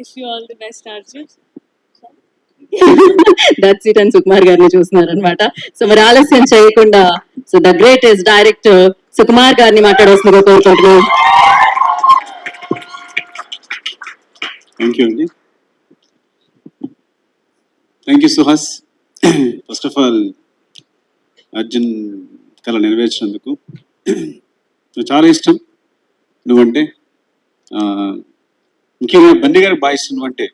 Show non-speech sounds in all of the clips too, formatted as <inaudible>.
wish you all the best, Arjun. <laughs> That's it అని సుకుమార్ గారిని చూస్తున్నారు అనమాట సో మరి ఆలస్యం చేయకుండా so the greatest director Sukumar గారిని మాట్లాడవలసిందిగా కోరుకుంటున్నాం. థ్యాంక్ యూ అండి thank you Suhas first of all Arjun కళ నెరవేర్చినందుకు. <clears throat> చాలా ఇష్టం. నువ్వంటే ఆ, ముఖ్యంగా బండి గారికి బాయ్స్ అంటే.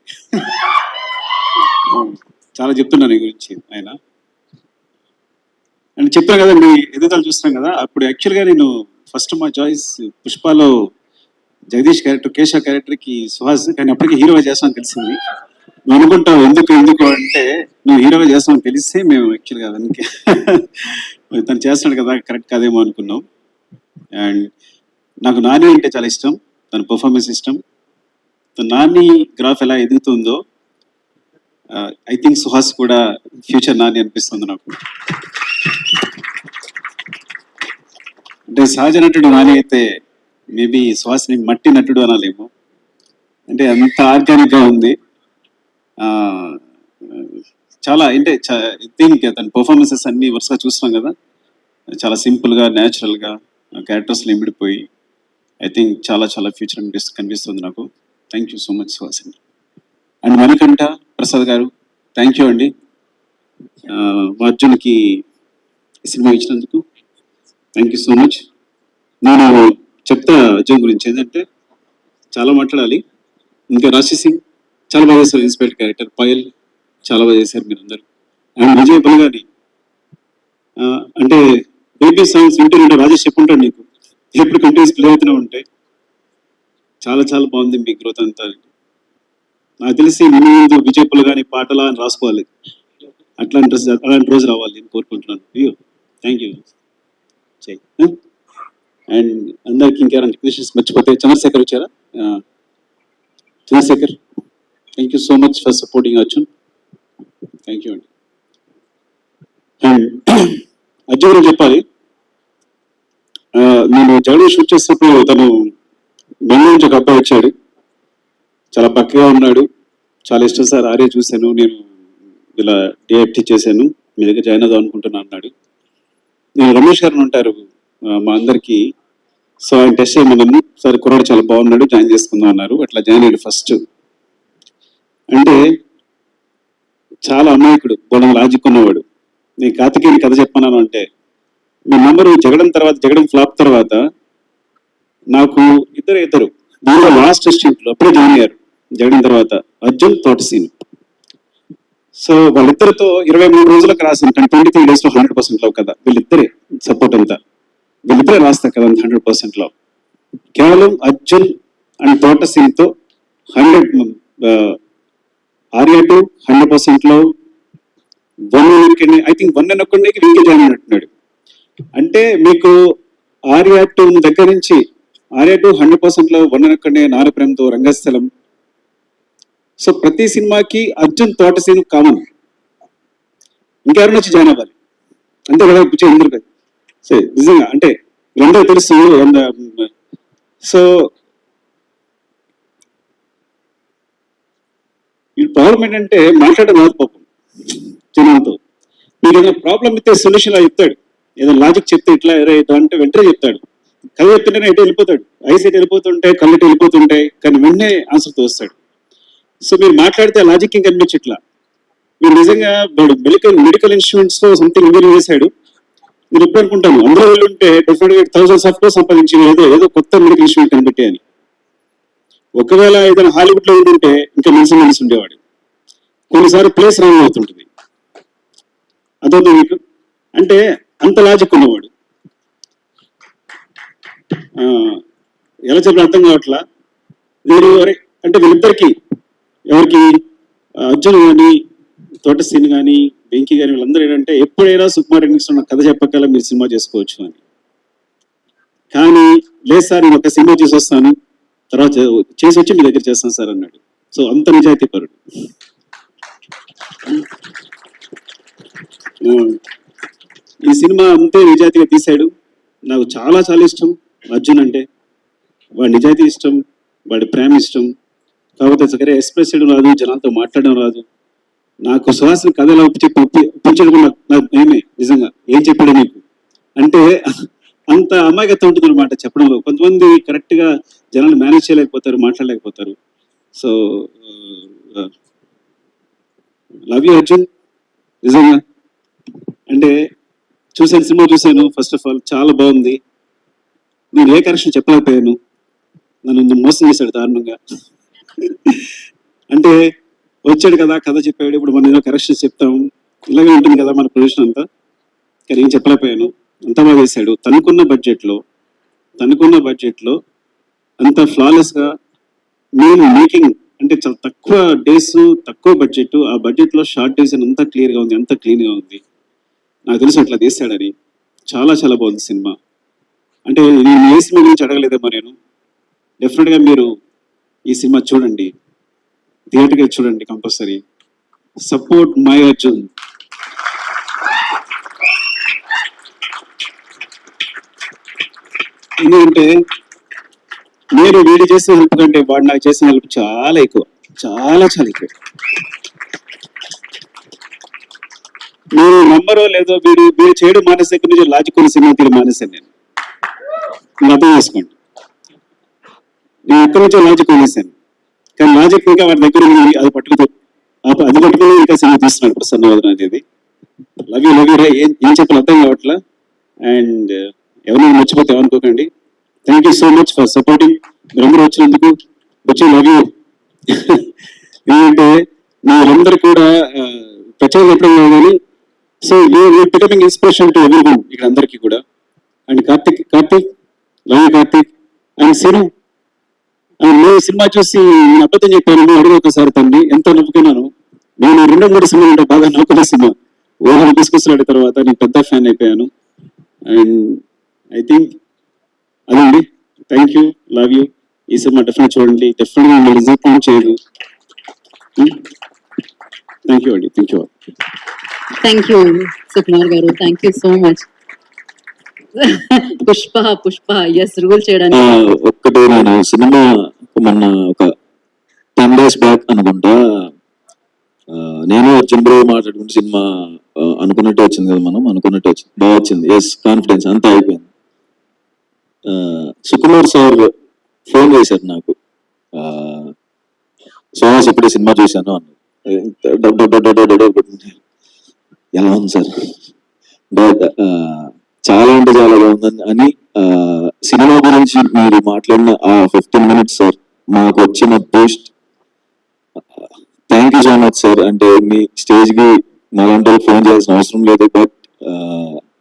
చాలా చెప్తున్నాను నీ గురించి ఆయన. అండ్ చెప్పాను కదా మీ ఎదుగుదల చూస్తున్నాం కదా అప్పుడు యాక్చువల్గా నేను ఫస్ట్ మా చాయిస్ పుష్పలో జగదీష్ క్యారెక్టర్ కేశవ క్యారెక్టర్కి సుహాస్ కానీ అప్పటికి హీరోగా చేస్తామని తెలిసింది. నువ్వు అనుకుంటావు ఎందుకు ఎందుకు అంటే నువ్వు హీరోగా చేస్తామని తెలిస్తే మేము యాక్చువల్గా దానికి తను చేస్తున్నాడు కదా కరెక్ట్ కాదేమో అనుకున్నాం. అండ్ నాకు నాని అంటే చాలా ఇష్టం తన పర్ఫార్మెన్స్ ఇష్టం. నాని గ్రాఫ్ ఎలా ఎదుగుతుందో ఐ థింక్ సుహాస్ కూడా ఫ్యూచర్ నాని అనిపిస్తుంది నాకు. అంటే సహజ నటుడు నాని అయితే మేబీ సుహాస్ని మట్టి నటుడు అనాలేమో. అంటే అంత ఆర్గానిక్గా ఉంది. చాలా అంటే థింక్ తన పర్ఫార్మెన్సెస్ అన్ని వరుసగా చూస్తున్నాం కదా. చాలా సింపుల్గా న్యాచురల్గా గా క్యారెక్టర్స్ నింబడిపోయి ఐ థింక్ చాలా చాలా ఫ్యూచర్ అనిపిస్తు కనిపిస్తుంది నాకు. Thank you so much Suhas అండి మణికంఠ ప్రసాద్ గారు థ్యాంక్ యూ అండి. అర్జున్కి ఈ సినిమా ఇచ్చినందుకు థ్యాంక్ యూ సో మచ్ నేను చెప్తా అర్జున్ గురించి ఏంటంటే చాలా మాట్లాడాలి. ఇంకా రాశి సింగ్ చాలా బాగా చేశారు ఇన్స్పైర్డ్ క్యారెక్టర్ పయల్ చాలా బాగా చేశారు మీరు అందరు అండ్ విజయ్ బలగాని ఆ, అంటే బేబీ సాంగ్స్ వింటూ రాజేష్ చెప్పుంటాడు నీకు. ఎప్పుడు కంటిన్యూస్ ప్లే అవుతూనే ఉంటాయి. చాలా చాలా బాగుంది మీ గ్రోత్ అంతా. నాకు తెలిసి ముందు విజయపులు కానీ పాటలు పాటలా అని రాసుకోవాలి. అట్లాంటి రోజు అలాంటి రోజు రావాలి నేను కోరుకుంటున్నాను. అయ్యో థ్యాంక్ యూ చెయ్యి అండ్ అందరికి ఇంకేమైనా రిక్వెషన్స్ మర్చిపోతే చంద్రశేఖర్ వచ్చారా? Chandrashekar thank you so much for supporting Arjun thank you అండి అండ్ అర్జున్ చెప్పాలి. నేను జగదీష్ వచ్చేసినప్పుడు తను బెంగళూరు నుంచి ఒక అబ్బాయి వచ్చాడు. చాలా పక్కగా ఉన్నాడు. చాలా ఇష్టం సార్. ఆరే చూశాను. నేను ఇలా డిఎఫ్టీ చేశాను. మీ దగ్గర జాయిన్ అవుదాం అనుకుంటున్నాను అన్నాడు. నేను రమేష్ గారు ఉంటారు. మా అందరికీ సో ఆయన టెస్ట్ చేయమన్నాను సార్ కుర్రాడు చాలా బాగున్నాడు. జాయిన్ చేసుకుందాం అన్నారు. అట్లా జాయిన్ అయ్యాడు ఫస్ట్. అంటే చాలా అమాయకుడు. బోలం లాజిక్ నేను కార్తికేయుని కథ చెప్పన్నాను అంటే మీ నంబరు జగడం తర్వాత జగడం ఫ్లాప్ తర్వాత నాకు ఇద్దరు ఇద్దరు. దానిలో లాస్ట్ స్ట్రీట్లో అప్పుడే జాయిన్ అయ్యారు. జగడం తర్వాత అర్జున్ తోటసీన్ సో వాళ్ళిద్దరితో ఇరవై మూడు రోజులకు రాసిన ట్వంటీ త్రీ డేస్లో హండ్రెడ్ పర్సెంట్లో కదా. వీళ్ళిద్దరే సపోర్ట్ అంతా. వీళ్ళిద్దరే రాస్తారు కదా హండ్రెడ్ పర్సెంట్లో కేవలం అర్జున్ అండ్ తోటసీన్తో హండ్రెడ్ ఆర్యా టూ హండ్రెడ్ పర్సెంట్లో one I think one and ఒక్కడికి వెంకీ జాయిన్ అంటున్నాడు అంటే మీకు ఆర్యా టూ దగ్గర నుంచి ఆరేటు హండ్రెడ్ పర్సెంట్లో వన్ నారప్రేమతో రంగస్థలం. సో ప్రతి సినిమాకి అర్జున్ తోట సీన్ కామన్. ఇంకెవరిని వచ్చి జాయిన్ అవ్వాలి? అంతే కదా పిచ్చే అందరు సో నిజంగా అంటే రెండో తెలుసు సో ఈ ప్రాబ్లం ఏంటంటే మాట్లాడడం రాదు పాపం. జనంతో మీరు ఏదైనా ప్రాబ్లం ఇస్తే సొల్యూషన్ చెప్తాడు. ఏదైనా లాజిక్ చెప్తే ఇట్లా ఇట్లా అంటే వెంటనే చెప్తాడు. కథ చెప్తుంటేనే ఎటు వెళ్ళిపోతాడు. ఐస్ ఎటు వెళ్ళిపోతుంటాయి కళ్ళు ఎటు వెళ్ళిపోతుంటాయి కానీ వెంటనే ఆన్సర్ వస్తాడు. సో మీరు మాట్లాడితే లాజిక్ ఇంకా కనిపించట్లా? మీరు నిజంగా మెడికల్ మెడికల్ ఇన్సూరెన్స్లో సంథింగ్ ఇంజనీర్ చేశాడు. మీరు ఎప్పుడు అనుకుంటాను? అందరూ వెళ్ళి ఉంటే డెఫినెట్గా థౌసండ్స్ ఆఫ్ కోర్స్ సంపాదించి ఏదో ఏదో కొత్త మెడికల్ ఇన్సూరెన్స్ కనిపెట్టే అని. ఒకవేళ ఏదైనా హాలీవుడ్లో ఉంటుంటే ఇంకా మనిషి మెలిసి ఉండేవాడు. కొన్నిసార్లు ప్లేస్ రాంగ్ అవుతుంటుంది. అదొద్దు మీకు? అంటే అంత లాజిక్ ఉన్నవాడు. ఎలా చెప్పిన అర్థం కావట్లా? వీరు అంటే వీళ్ళిద్దరికి ఎవరికి? అర్జున్ కానీ తోటసీన్ కానీ వెంకీ కానీ వీళ్ళందరూ ఏంటంటే ఎప్పుడైనా సుకుమార్ ఎన్నిక్స్ ఉన్న కథ చెప్పగల మీరు సినిమా చేసుకోవచ్చు అని. కానీ లేదు సార్ నేను ఒక సినిమా చేసి వస్తాను. తర్వాత చేసి వచ్చి మీ దగ్గర చేస్తాను సార్ అన్నాడు. సో అంత నిజాయితీ పరుడు. ఈ సినిమా అంతే నిజాయితీగా తీశాడు. నాకు చాలా చాలా ఇష్టం. అర్జున్ అంటే వాడి నిజాయితీ ఇష్టం వాడి ప్రేమ ఇష్టం. కాకపోతే సరే ఎక్స్ప్రెస్ చేయడం రాదు జనాలతో మాట్లాడడం రాదు. నాకు సుహాసిని కథలో చెప్పి ఒప్పించడం నాకు- భయమే నిజంగా. ఏం చెప్పాడు నీకు? అంటే అంత అమాయకత్వం ఉంటుంది అనమాట చెప్పడంలో. కొంతమంది కరెక్ట్గా జనాలు మేనేజ్ చేయలేకపోతారు మాట్లాడలేకపోతారు. So love you Arjun. నిజంగా. అంటే చూసాను సినిమా చూశాను ఫస్ట్ ఆఫ్ ఆల్ చాలా బాగుంది. నేను ఏ కరెక్షన్ చెప్పలేకపోయాను. నన్ను మోసం చేశాడు దారుణంగా. అంటే వచ్చాడు కదా కథ చెప్పాడు ఇప్పుడు మనం ఏదో కరెక్షన్స్ చెప్తాం. ఇలాగే ఉంటుంది కదా మన పొజిషన్ అంతా. కానీ ఏం చెప్పలేకపోయాను. అంత బాగా వేశాడు తనకున్న బడ్జెట్లో తనకున్న బడ్జెట్లో అంత ఫ్లాలెస్గా నేను మేకింగ్ అంటే చాలా తక్కువ డేస్ తక్కువ బడ్జెట్ ఆ బడ్జెట్లో షార్ట్ డేస్ అంతా అంత క్లియర్గా ఉంది అంత క్లీన్గా ఉంది. నాకు తెలుసు అట్లా తీసాడని చాలా చాలా బాగుంది సినిమా. అంటే నేను ఏ సినిమా గురించి అడగలేదేమో నేను. డెఫినెట్గా మీరు ఈ సినిమా చూడండి. థియేటర్గా చూడండి కంపల్సరీ సపోర్ట్ మై అర్జున్. ఎందుకంటే నేను వీడు చేసిన హెల్ప్ కంటే వాడు నాకు చేసిన హెల్ప్ చాలా ఎక్కువ. చాలా చాలా ఎక్కువ. మీరు నమ్మరో లేదో వీడు వీడు చేయడం మానేసే దగ్గర నుంచి లాజిక్ సినిమా తీరు మానేశాను నేను. అర్థం చేసుకోండి. నేను ఎక్కడి నుంచో లాజిక్ వదిలేశాను. కానీ లాజిక్ ఇంకా వాడి దగ్గర ఉంది అది పట్టుకుతో అది పట్టుకుని ఇంకా సినిమా తీస్తున్నాడు ప్రసన్నవదన అనేది లవ్ యూ లవ్ యూ రే ఏం ఏం చెప్పాలి అర్థం కావట్లా? అండ్ uh, ఎవరైనా మర్చిపోతే ఏమనుకోకండి. Thank you so much for supporting మీరందరూ వచ్చినందుకు వచ్చి లవ్ యూ ఎందుకంటే మీరందరూ కూడా ప్రచారం ఎప్పుడు కానీ so you becoming inspiration to ఎవరి ఇక్కడ అందరికీ కూడా. And Karthik Karthik love you Karthik and సిరు నేను సినిమా చూసి నేను అబద్ధం చెప్పాను నువ్వు అడుగు ఒకసారి తండ్రి ఎంతో నవ్వుకున్నాను. నేను రెండు మూడు సినిమాలు అంటే బాగా నవ్వుకున్న సినిమా. ఓవర్ తీసుకొస్తున్నాడు తర్వాత. నేను పెద్ద ఫ్యాన్ అయిపోయాను. అండ్ ఐ థింక్ అదండి. థ్యాంక్ యూ లవ్ యూ ఈ సినిమా డెఫినెట్ చూడండి. డెఫినెట్గా మిమ్మల్ని డిసప్పాయింట్ చేయదు థ్యాంక్ యూ అండి thank you thank you Sukumar గారు. Thank you so much Pushpa Pushpa yes rule చేయడానికి ఒక్కటే నేను సినిమా మొన్న ఒక టెన్ డేస్ బ్యాక్ అనుకుంటా నేను అర్జున్ బ్రో మాట్లాడుకుంటే సినిమా అనుకున్నట్టు వచ్చింది కదా మనం అనుకున్నట్టు వచ్చింది బాగా వచ్చింది ఎస్ కాన్ఫిడెన్స్ అంతా అయిపోయింది సుకుమార్ సార్ ఫోన్ చేశారు నాకు సోమాస్ ఇప్పుడే సినిమా చూశాను అన్నారు ఎలా ఉంది సార్ చాలా అంటే చాలా బాగుందని అని సినిమా గురించి మీరు మాట్లాడిన ఆ ఫిఫ్టీన్ మినిట్స్ సార్ మాకు వచ్చిన boost thank you so much sir అంటే మీ స్టేజ్కి నాలాంటి ఫోన్ చేయాల్సిన అవసరం లేదు బట్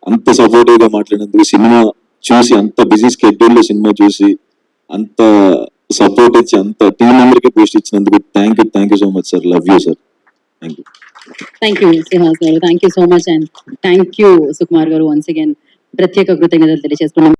అంత సపోర్టివ్గా మాట్లాడినందుకు సినిమా చూసి అంత బిజీ స్కెడ్యూల్లో సినిమా చూసి అంత సపోర్ట్ ఇచ్చి అంత టీం మెంబర్కి పోస్ట్ ఇచ్చినందుకు thank you thank you so much sir love you sir thank you thank you Srinivas గారు thank you so much and thank you Sukumar గారు వన్స్ అగైన్ ప్రత్యేక కృతజ్ఞతలు తెలియజేసుకున్నాం